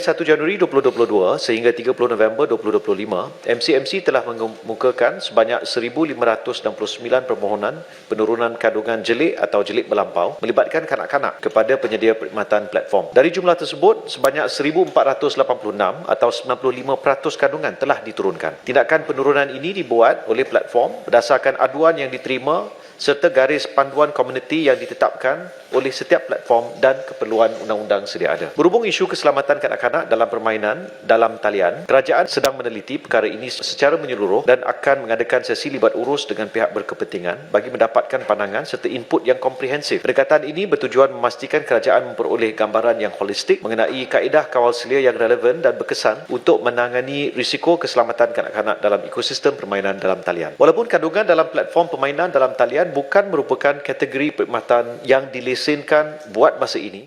1 Januari 2022 sehingga 30 November 2025, MCMC telah mengemukakan sebanyak 1,569 permohonan penurunan kandungan jelik atau jelik melampau melibatkan kanak-kanak kepada penyedia perkhidmatan platform. Dari jumlah tersebut, sebanyak 1,486 atau 95% kandungan telah diturunkan. Tindakan penurunan ini dibuat oleh platform berdasarkan aduan yang diterima serta garis panduan komuniti yang ditetapkan oleh setiap platform dan keperluan undang-undang sedia ada. Berhubung isu keselamatan kanak-kanak dalam permainan dalam talian, kerajaan sedang meneliti perkara ini secara menyeluruh dan akan mengadakan sesi libat urus dengan pihak berkepentingan bagi mendapatkan pandangan serta input yang komprehensif. Pendekatan ini bertujuan memastikan kerajaan memperoleh gambaran yang holistik mengenai kaedah kawal selia yang relevan dan berkesan untuk menangani risiko keselamatan kanak-kanak dalam ekosistem permainan dalam talian. Walaupun kandungan dalam platform permainan dalam talian bukan merupakan kategori perkhidmatan yang dilesenkan buat masa ini